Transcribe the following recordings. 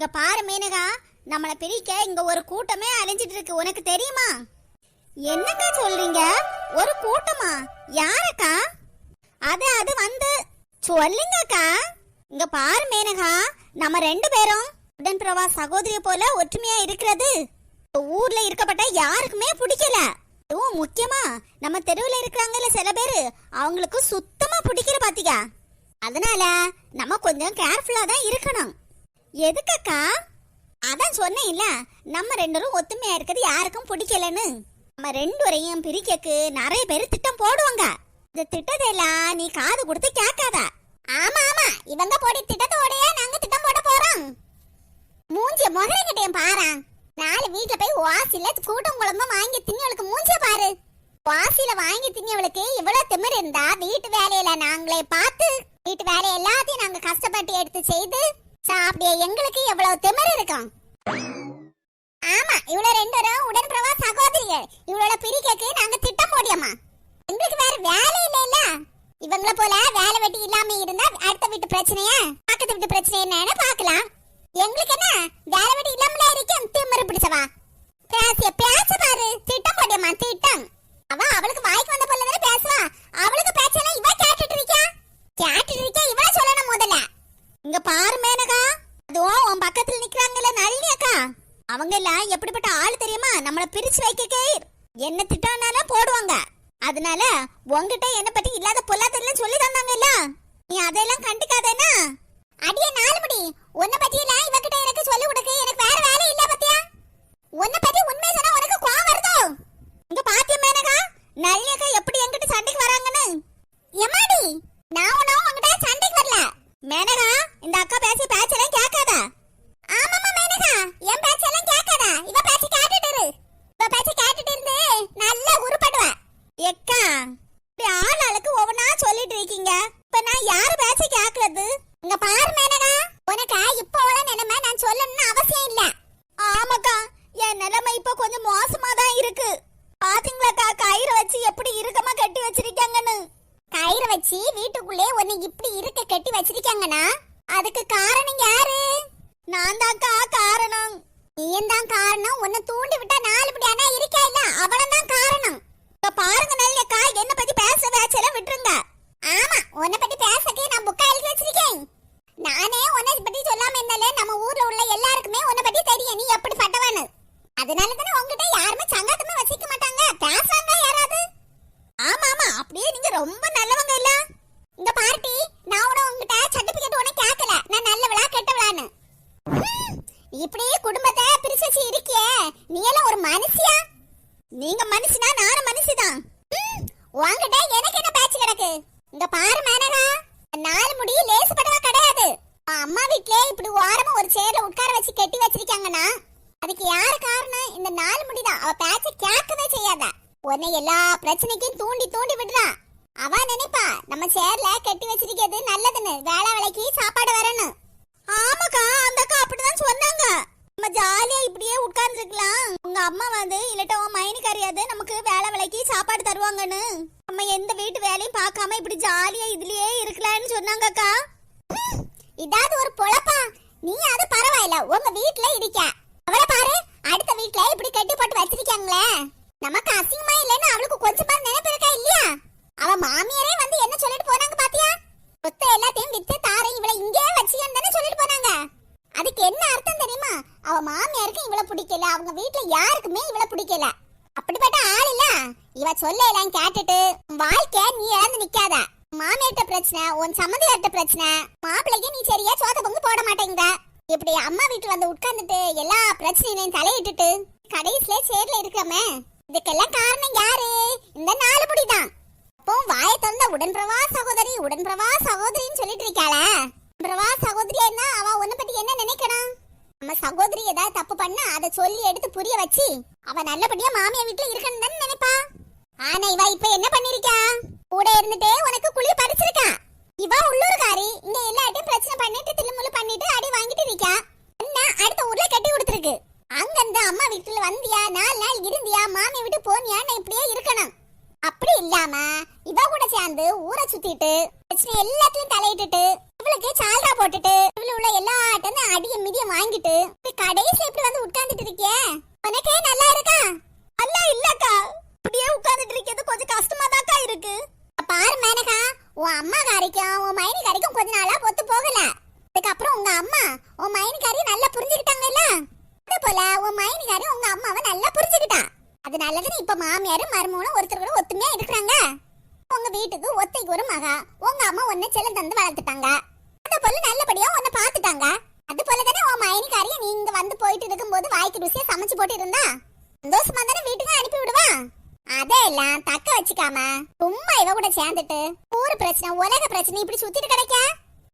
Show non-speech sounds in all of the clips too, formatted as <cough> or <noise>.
இங்க பாரு மேனகா நம்மள பிரிக்க இங்க ஒரு கூட்டமே அலைஞ்சிட்டு இருக்கு உனக்கு தெரியுமா? என்னக்கா சொல்றீங்க? ஒரு கூட்டமா? யாரக்கா? அது அது வந்து சொல்லுங்கக்கா. இங்க பாரு மேனகா நம்ம ரெண்டு பேரும் உடன் பிரவா சகோதரிய போல ஒற்றுமையா இருக்கிறது. ஊர்ல இருக்கப்பட்ட யாருக்குமே பிடிக்கல. அதுவும் முக்கியமா நம்ம தெருவுல இருக்கிறாங்கல்ல சில பேரு அவங்களுக்கு சுத்தமா பிடிக்கல பாத்தியா. அதனால நம்ம கொஞ்சம் கேர்ஃபுல்லா தான் இருக்கணும். எதுக்கக்கா? அதான் சொன்னேன்ல நம்ம ரெண்டரும் ஒத்துமையா இருக்கிறது யாருக்கும் பிடிக்கலன்னு. நம்ம ரெண்டு வரையும் பிரிக்கக்கு நிறைய பேர் திட்டம் போடுவாங்க. இந்த திட்டத்தெல்லாம் நீ காது கொடுத்து கேட்காத. ஆமா ஆமா இவங்க போடி திட்டத்தோடய நாங்க திட்டம் போட போறோம். மூஞ்சிய முகரங்கிட்டேன் பாரு. நாலு வீட்டுல போய் வாசில கூட்டம் குழம்பு வாங்கி தின்னவளுக்கு மூஞ்சிய பாரு. வாசில வாங்கி தின்னவளுக்கு இவ்வளவு திமிர் இருந்தா வீட்டு வேலையில நாங்களே பார்த்து வீட்டு வேலை எல்லாத்தையும் நாங்க கஷ்டப்பட்டு எடுத்து செய்து சாப்பிடிய எங்களுக்கு எவ்வளவு திமிர் இருக்கும். ஆமா இவ்வளவு ரெண்டு உடன் பிரவா சகோதரிகள். இவ்வளவு பிரிக்கக்கு நாங்க திட்டம் போடியம்மா எங்களுக்கு வேற வேலை இல்ல இல்ல இவங்கள போல வேலை வெட்டி இல்லாம இருந்தா அடுத்த வீட்டு பிரச்சனையா? பக்கத்து வீட்டு பிரச்சனை என்னன்னு பார்க்கலாம். எங்களுக்கு என்ன? வேலை வெட்டி இல்லாமல இருக்கேன் திமிரு பிடிச்சவா? பேசிய பேச பாரு. திட்டம் போடியம்மா திட்டம் அவ அவளுக்கு வாய்க்கு வந்த போல தானே பேசுவா அவளுக்கு பேச்செல்லாம் இவ கேட்டுட்டு இருக்கா கேட்டுட்டு இருக்கா இவ சொல்லணும் முதல்ல இங்க பாரு மேனகா அதுவும் உன் பக்கத்துல நிக்கிறாங்கல்ல நளினி அக்கா அவங்க எல்லாம் எப்படிப்பட்ட ஆள் தெரியுமா நம்மள பிரிச்சு வைக்கக்கே என்ன திட்டானாலும் போடுவாங்க அதனால உங்ககிட்ட என்ன பத்தி இல்லாத பொல்லாதெல்லாம் சொல்லி தந்தாங்கல்ல நீ அதெல்லாம் கண்டுக்காதேனா அடியே நாலு முடி உன்னை பத்தி எல்லாம் இவகிட்ட எனக்கு சொல்லி கொடுக்க எனக்கு வேற வேலை இல்ல பத்தியா உன்னை பத்தி உண்மை சொன்னா உனக்கு கோவம் வருதோ இங்க பாத்தியா மேனகா நளினி அக்கா எப்படி என்கிட்ட சண்டைக்கு வராங்கன்னு எம்மாடி நான் உன்னும் உன்கிட்ட சண்டைக்கு வரல மேனகா இந்த அக்கா பேசி பேச்செல்லாம் கேட்காத ஆமாமா மேனகா என் பேச்செல்லாம் கேட்காத இவ பேச்ச கேட்டுட்டு இரு இவ பேச்ச கேட்டுட்டு இருந்து நல்லா உருப்படுவ எக்கா இப்படி ஆள் ஆளுக்கு ஒவ்வொன்றா சொல்லிட்டு இருக்கீங்க இப்ப நான் யாரு பேச்ச கேட்கறது இங்க பாரு மேனகா உனக்கு இப்போ உள்ள நிலைமை நான் சொல்லணும்னு அவசியம் இல்ல ஆமாக்கா என் நிலைமை இப்ப கொஞ்சம் மோசமா தான் இருக்கு பாத்தீங்களாக்கா கயிறு வச்சு எப்படி இறுக்கமா கட்டி வச்சிருக்காங்கன்னு கயிறு வச்சு வீட்டுக்குள்ளே உன்னை இப்படி இருக்க கட்டி வச்சிருக்காங்கன்னா அதுக்கு காரணம் யாரு நான் தான்க்கா காரணம் நீயும் தான் காரணம் உன்னை தூண்டி விட்டா நாலு படி அண்ணா இருக்கா இல்ல அவளும் தான் காரணம் இப்ப பாருங்க நல்லக்கா என்ன பத்தி பேச பேச்சல விட்டுருங்க ஆமா உன்னை பத்தி பேசக்கே நான் புக்கா எழுதி வச்சிருக்கேன் நானே உன்னை பத்தி சொல்லாம இருந்தாலே நம்ம ஊர்ல உள்ள எல்லாருக்குமே உன்னை பத்தி தெரியும் நீ எப்படி பட்டவன்னு அதனால தானே உங்ககிட்ட யாருமே சங்காத்தமே வச்சிக்க மாட்டாங்க. பேசுவாங்க யாராவது? ஆமா ஆமா. அப்படியே நீங்க ரொம்ப நல்லவங்க இல்ல. இந்த பார்ட்டி நான் உன உங்ககிட்ட சர்டிபிகேட் உனக்கு கேட்கல நான் நல்லவளா கெட்டவளான்னு. இப்படியே குடும்பத்தை பிரிச்சு வச்சு இருக்கியே. நீ எல்லாம் ஒரு மனுஷியா நீங்க மனுஷனா நானும் மனுஷிதான் ஹம், உன்கிட்ட எனக்கு என்ன பேச்சு கிடக்கு இந்த பாரு மேனகா நாலு முடி லேசுப்பட்டவா கிடையாது உன் அம்மா வீட்லயே இப்படி ஓரமா ஒரு சேர்ல உட்கார வச்சு கட்டி வச்சிருக்காங்கன்னா அதுக்கு யாரு காரணம் இந்த நாலு முடிதான் அவ பேச்ச கேட்கவே செய்யாத உன்னை எல்லா பிரச்சனைக்கும் தூண்டி தூண்டி விடுறா. அவ நினைப்பா நம்ம சேர்ல கட்டி வச்சிருக்கிறது நல்லதுன்னு வேலை வேலைக்கு சாப்பாடு வரணும் ஆமாக்கா அந்த அக்கா அப்படிதான் சொன்னாங்க. நம்ம ஜாலியா இப்படியே உட்கார்ந்துருக்கலாம். உங்க அம்மா வந்து இல்லட்ட உன் மைனுக்கு நமக்கு வேலை வேலைக்கு சாப்பாடு தருவாங்கன்னு. நம்ம எந்த வீட்டு வேலையும் பார்க்காம இப்படி ஜாலியா இதுலயே இருக்கலாம்னு சொன்னாங்கக்கா. இதாவது ஒரு பொழப்பா. நீ அது பரவாயில்ல உங்க வீட்டுல இருக்க. அவள பாரு அடுத்த வீட்டுல இப்படி கட்டி போட்டு வச்சிருக்காங்களே. நமக்கு அசிங்கமா இல்லைன்னு அவளுக்கு கொஞ்சம் பாரு நினைப்பு இருக்கா இல்லையா? அவ மாமியாரே வந்து என்ன சொல்லிட்டு போனாங்க பாத்தியா? சொத்த எல்லாத்தையும் வித்து தார இவளை இங்கே வச்சியான்னு தானே சொல்லிட்டு போனாங்க. அதுக்கு என்ன அர்த்தம் தெரியுமா? அவ மாமியாருக்கு இவள பிடிக்கல அவங்க வீட்டுல யாருக்குமே இவள பிடிக்கல. அப்படிப்பட்ட ஆள் இல்ல. இவ சொல்ல எல்லாம் கேட்டுட்டு உன் வாழ்க்கை நீ இழந்து நிக்காத. மாமியார்ட்ட பிரச்சனை உன் சம்மந்தியார்ட்ட பிரச்சனை. மாப்பிள்ளைக்கு நீ சரியா சோத்த பொங்கு போட மாட்டேங்கிற. இப்படி அம்மா வீட்டுல வந்து உட்கார்ந்துட்டு எல்லா பிரச்சனையிலையும் தலையிட்டுட்டு கடைசியில சேர்ல இருக்கமே இதுக்கெல்லாம் காரணம் யாரு? இந்த நாலு புடிதான். அப்போ வாய திறந்த உடன்பிரவா சகோதரி உடன்பிரவா சகோதரின்னு சொல்லிட்டு இருக்காளே? பிரவா சகோதரி என்ன? அவ உன்னை பத்தி என்ன நினைக்கணும்? நம்ம சகோதரி ஏதாவது தப்பு பண்ணா அதை சொல்லி எடுத்து புரிய வச்சு அவ நல்லபடியா மாமியா வீட்டுல இருக்கணும் தானே நினைப்பா? ஆனா இவ இப்ப என்ன பண்ணிருக்கா? கூட இருந்துட்டே உனக்கு குழி பறிச்சிருக்கா. இவ உள்ளூர்காரி இங்க எல்லாட்டையும் பிரச்சனை பண்ணிட்டு அடி வாங்கிட்டு இருக்கா என்ன அடுத்த ஊர்ல கட்டி கொடுத்துருக்கு அங்க இருந்து அம்மா வீட்டுல வந்தியா நாலு நாள் இருந்தியா மாமியா விட்டு போனியான்னு இப்படியே இருக்கணும். அப்படி இல்லாம இவ கூட சேர்ந்து ஊரை சுத்திட்டு பிரச்சனை எல்லாத்தையும் தலையிட்டுட்டு இவளுக்கு சால்ரா போட்டுட்டு இவ்வளவு உள்ள எல்லா ஆட்டம் அடிய மிதிய வாங்கிட்டு கடைசி எப்படி வந்து உட்கார்ந்துட்டு இருக்கியே? உனக்கே நல்லா இருக்கா? அல்ல இல்லக்கா. இப்படியே உட்கார்ந்துட்டு இருக்கிறது கொஞ்சம் கஷ்டமா தாக்கா இருக்கு. பாரு மேனகா உன் அம்மா காரிக்கும் உன் மைனி காரிக்கும் கொஞ்ச நாளா ஒத்து போகல அதுக்கப்புறம் உங்க அம்மா உன் மைனிகாரி நல்லா புரிஞ்சுக்கிட்டாங்கல்ல அதே போல உன் மைனிகாரி உங்க அம்மாவை நல்லா புரிஞ்சுக்கிட்டா அதனாலதான் இப்ப மாமியாரும் மருமகனும் ஒருத்தர் கூட ஒத்துமையா இருக்கிறாங்க. உங்க வீட்டுக்கு ஒத்தைக்கு ஒரு மகா. உங்க அம்மா ஒன்னு செல்லம் தந்து வளர்த்துட்டாங்க. அந்த போல நல்லபடியா உன்னை பாத்துட்டாங்க அது போல தானே உன் மயனிக்காரிய நீங்க வந்து போயிட்டு இருக்கும்போது வாய்க்கு ருசியா சமைச்சு போட்டு இருந்தா சந்தோஷமா தானே வீட்டுக்கு அனுப்பி விடுவா? அதெல்லாம் தக்க வச்சுக்காம சும்மா இவ கூட சேர்ந்துட்டு ஊர் பிரச்சனை உலக பிரச்சனை இப்படி சுத்திட்டு கிடைக்க?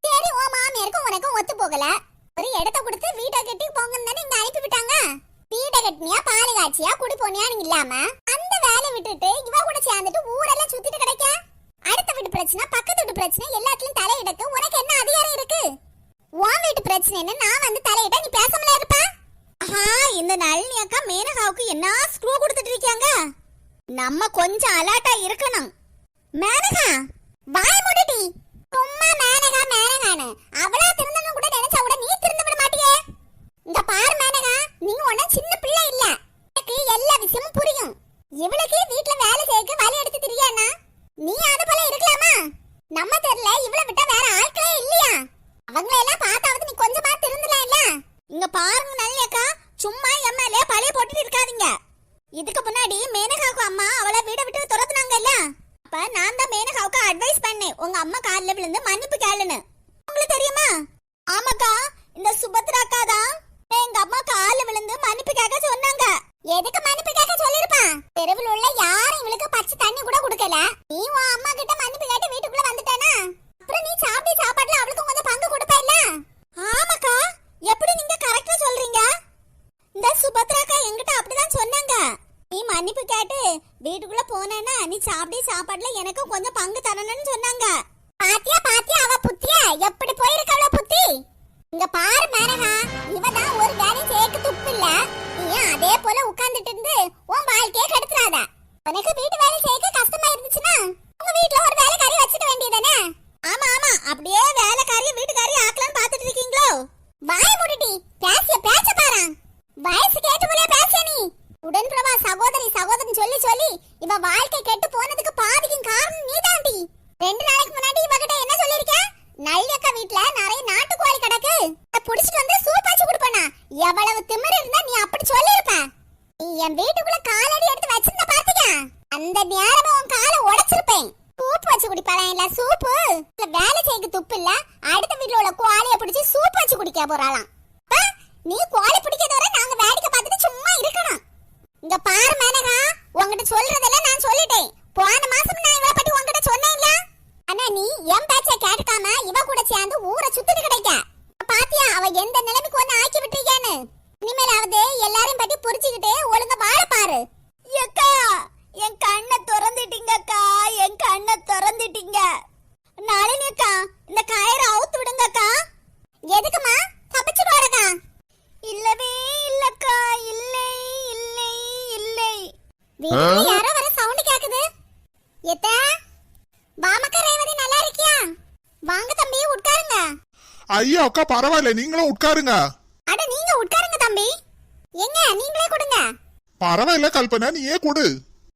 சரி உன் மாமியாருக்கும் உனக்கும் ஒத்து போகல. ஒரு இடத்த கொடுத்து வீட்டை கட்டி போங்கன்னு தானே இங்க அனுப்பி விட்டாங்க. மூட்டை கட்டினியா பால் காய்ச்சியா குடி போனியான்னு இல்லாம? அந்த வேலை விட்டுட்டு இவ கூட சேர்ந்துட்டு ஊரெல்லாம் சுத்திட்டு கிடைக்க அடுத்த வீட்டு பிரச்சனை பக்கத்து வீட்டு பிரச்சனை எல்லாத்துலயும் தலையிடக்கு. உனக்கு என்ன அதிகாரம் இருக்கு? உன் வீட்டு பிரச்சனைன்னு நான் வந்து தலையிட்ட நீ பேசாமல இருப்ப? ஆஹா இந்த நளினி அக்கா மேனகாவுக்கு என்ன ஸ்க்ரூ கொடுத்துட்டு இருக்காங்க நம்ம கொஞ்சம் அலர்ட்டா இருக்கணும். மேனகா வாய் மூடிடி. சும்மா மேனகா மேனகான்னு. அவளா திருந்தணும் கூட நினைச்சா கூட நீ திருந்த விட மாட்டியே. இந்த பாரு நீங்க ஒன்னும் சின்ன பிள்ளை இல்ல. எனக்கு எல்லா விஷயமும் புரியும். இவளுக்கு வீட்ல வேலை செய்ய வழி எடுத்து தெரியாண்ணா நீ அது போல இருக்கலாமா? நம்ம தெருல இவள விட்டா வேற ஆட்களே இல்லையா? அவங்கள எல்லாம் பார்த்தாவது நீ கொஞ்சமா திருந்தலாம் இல்ல இங்க பாருங்க நல்லியக்கா சும்மா எம்எல்ஏ பழைய போட்டுட்டு இருக்காதீங்க. இதுக்கு முன்னாடி மேனகாவுக்கு அம்மா அவளை வீட விட்டு துரத்துனாங்கல்ல? அப்ப நான் தான் மேனகாவுக்கு அட்வைஸ் பண்ணேன். உங்க அம்மா கால்ல விழுந்து மன்னிப்பு கேளுன்னு. உங்களுக்கு தெரியுமா? ஆமாக்கா இந்த சுபத்ரா அக்கா தான் எங்க அம்மா கால்ல விழுந்து மன்னிப்பு கேட்க சொன்னாங்க எதுக்கு மன்னிப்பு கேட்க சொல்லிருப்பா தெருவில் உள்ள யாரும் இவளுக்கு பச்சை தண்ணி கூட கொடுக்கல நீ உன் அம்மா கிட்ட மன்னிப்பு கேட்டு வீட்டுக்குள்ள வந்துட்டானா அப்புறம் நீ சாப்பிட்டு சாப்பாட்டுல அவளுக்கு கொஞ்சம் பங்கு கொடுப்பல்ல ஆமாக்கா எப்படி நீங்க கரெக்டா சொல்றீங்க இந்த சுபத்ராக்கா என்கிட்ட அப்படிதான் சொன்னாங்க நீ மன்னிப்பு கேட்டு வீட்டுக்குள்ள போனேன்னா நீ சாப்பிட சாப்பாடுல எனக்கு கொஞ்சம் பங்கு தரணும்னு சொன்னாங்க. பாத்தியா பாத்தியா அவ புத்திய? எப்படி போயிருக்கவள புத்தி? இங்க பாரு மேனகா இவதான் ஒரு வேலை சேர்க்க துப்பு இல்ல. நீ அதே போல உட்கார்ந்துட்டு இருந்து உன் வாழ்க்கையே கெடுத்துறாத. உனக்கு வீட்டு வேலை செய்ய கஷ்டமா இருந்துச்சுன்னா உங்க வீட்டுல ஒரு வேலைக்காரி வச்சுக்க வேண்டியது ஆமா ஆமா அப்படியே வேலைக்காரிய வீட்டுக்காரிய ஆக்கலாம்னு பாத்துட்டு இருக்கீங்களோ வாய் மூடிட்டி பேசிய பேச்ச பாரு வயசு கேட்டு போல பேசிய நீ உடன்பிரபா சகோதரி சகோதரன் சொல்லி சொல்லி இவ வாழ்க்கை கெட்டு போனதுக்கு பாதிக்கும் காரணம் நீதாண்டி ரெண்டு நாளைக்கு முன்னாடி இவகிட்ட என்ன சொல்லிருக்க நல்லக்கா வீட்ல நிறைய நாட்டுக்கோழி கிடக்கு அத புடிச்சிட்டு கொடுப்பனா? எவ்வளவு திமிரு இருந்தா நீ அப்படி சொல்லிருப்ப நீ என் வீட்டுக்குள்ள காலடி எடுத்து வச்சிருந்த பாத்தீங்க அந்த நேரமா உன் காலை உடைச்சிருப்பேன். சூப் வச்சு குடிப்பாளா இல்ல சூப்பு? இல்ல வேலை செய்யக்கு துப்பு இல்ல? அடுத்த வீட்டுல உள்ள கோழிய பிடிச்சி சூப் வச்சு குடிக்க போறாளாம். நீ கோழி பிடிக்கிறத வரை நாங்க வேடிக்கை பார்த்துட்டு சும்மா இருக்கணும். இங்க பாரு மேனகா உன்கிட்ட சொல்றதெல்லாம் நான் சொல்லிட்டேன் போன மாசம் நான் இவளை பத்தி உன்கிட்ட சொன்னேன்ல ஆனா நீ என் பேச்ச கேட்காம இவ கூட சேர்ந்து ஊரை சுத்திட்டு கிடைக்க பாத்தியா அவ எந்த நிலைமைக்கு ஒன்னு ஆக்கி விட்டுருக்கான்னு இனிமேலாவது எல்லாரையும் பத்தி புரிச்சுக்கிட்டு ஒழுங்கா வாழ பாரு அக்கா என் கண்ணை திறந்துட்டீங்க அக்கா என் கண்ணை திறந்துட்டீங்க நளினி அக்கா இந்த கயிறை அவுத்து விடுங்க அக்கா எதுக்குமா தப்பிச்சுடுவாடக்கா இல்லவே இல்லக்கா இல்லை இல்லை இல்லை வீட்டுக்குள்ள யாரோ வர சவுண்ட் கேக்குது எத்த வாமக்கா ரேவதி நல்லா இருக்கியா வாங்க தம்பி உட்காருங்க ஐயா அக்கா பரவாயில்ல. நீங்களும் உட்காருங்க. அட நீங்க உட்காருங்க தம்பி. எங்க நீங்களே கொடுங்க. பரவாயில்ல கல்பனா நீயே கொடு.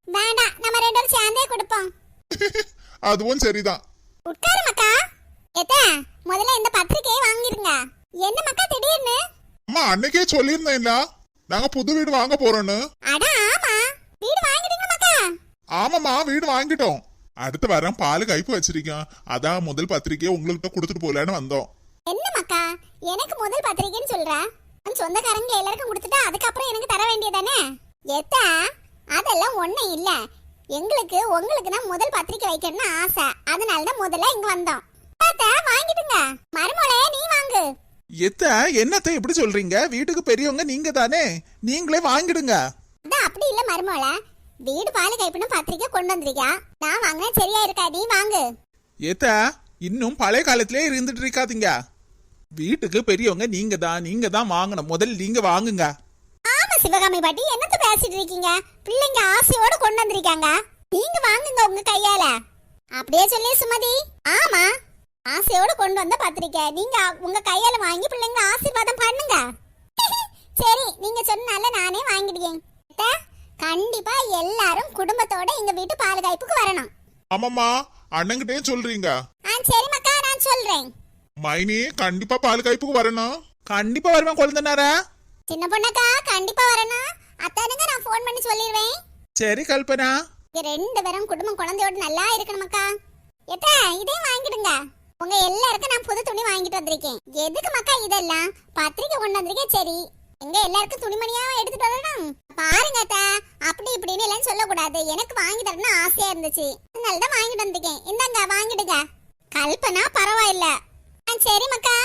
வேண்டாம் நம்ம ரெண்டு பேரும் சேர்ந்தே கொடுப்போம். <laughs> அதுவும் சரிதான். உட்காரு மக்கா எத்த முதல்ல இந்த பத்திரிக்கையை வாங்கிருங்க. என்ன மக்கா திடீர்னு? அம்மா அன்னைக்கே சொல்லியிருந்தேன்ல நாங்க புது வீடு வாங்க போறோம்னு. அட ஆமா. வீடு வாங்கிட்டீங்க மக்கா ஆமாம்மா வீடு வாங்கிட்டோம். அடுத்த வாரம் பால் கைப்பு வச்சிருக்கோம் அதான் முதல் பத்திரிக்கையை உங்கள்கிட்ட கொடுத்துட்டு போலான்னு வந்தோம். மக்கா எனக்கு முதல் பத்திரிக்கைன்னு சொல்ற. உன் சொந்தக்காரங்க எல்லாருக்கும் கொடுத்துட்டா அதுக்கப்புறம் எனக்கு தர வேண்டியதானே? எத்தா அதெல்லாம் ஒண்ணும் இல்ல. எங்களுக்கு உங்களுக்கு தான் முதல் பத்திரிக்கை வைக்கணும்னு ஆசை. அதனால தான் முதல்ல இங்க வந்தோம். தாத்தா வாங்கிடுங்க மருமோளே நீ வாங்கு. எத்த என்னத்த எப்படி சொல்றீங்க? வீட்டுக்கு பெரியவங்க நீங்க தானே நீங்களே வாங்கிடுங்க. அதான் அப்படி இல்ல மருமோள வீடு பாலு கைப்பினும் பத்திரிக்கை கொண்டு வந்திருக்கா நான் வாங்கினா சரியா இருக்கா? நீ வாங்கு. ஏத்த இன்னும் பழைய காலத்திலே இருந்துட்டு இருக்காதீங்க. வீட்டுக்கு பெரியவங்க நீங்க தான் நீங்க தான் வாங்கணும். முதல்ல நீங்க வாங்குங்க. ஆமா சிவகாமி பாட்டி என்னத்த பேசிட்டு இருக்கீங்க? பிள்ளைங்க ஆசையோட கொண்டு வந்திருக்காங்க. நீங்க வாங்குங்க உங்க கையால. அப்படியே சொல்லி சுமதி. ஆமா ஆசையோட கொண்டு வந்த பத்திரிக்கை. நீங்க உங்க கையால வாங்கி பிள்ளைங்க ஆசீர்வாதம் பண்ணுங்க. <laughs> சரி நீங்க சொன்னால நானே வாங்கிடுவேன். கண்டிப்பா எல்லாரும் குடும்பத்தோட எங்க வீட்டு பால் வரணும். ஆமாம்மா அண்ணங்கிட்டே சொல்றீங்க. ஆ சரி மக்கா நான் சொல்றேன். மைனி கண்டிப்பா பால் காய்ப்புக்கு வரணும் கண்டிப்பா வருவேன் கொழுந்தனாரா. சின்ன பொண்ணக்கா கண்டிப்பா வரணும் அத்தானுங்க நான் ஃபோன் பண்ணி சொல்லிடுவேன் சரி கல்பனா. இங்க ரெண்டு பேரும் குடும்பம் குழந்தையோட நல்லா இருக்கணுமக்கா. எத்த இதையும் வாங்கிடுங்க. உங்க எல்லாருக்கும் நான் புது துணி வாங்கிட்டு வந்திருக்கேன். எதுக்கு மக்கா இதெல்லாம்? பத்திரிக்கை கொண்டு வந்திருக்கேன் சரி. எங்க எல்லாருக்கும் துணிமணியா எடுத்துட்டு வரணும். பாருங்க அத்தா. அப்படி இப்படின்னு எல்லாம் சொல்லக்கூடாது. எனக்கு வாங்கி தரணும்னு ஆசையா இருந்துச்சு. அதனால தான் வாங்கிட்டு வந்திருக்கேன். இந்தாங்க வாங்கிடுங்க. கல்பனா பரவாயில்ல. சரி மக்கா.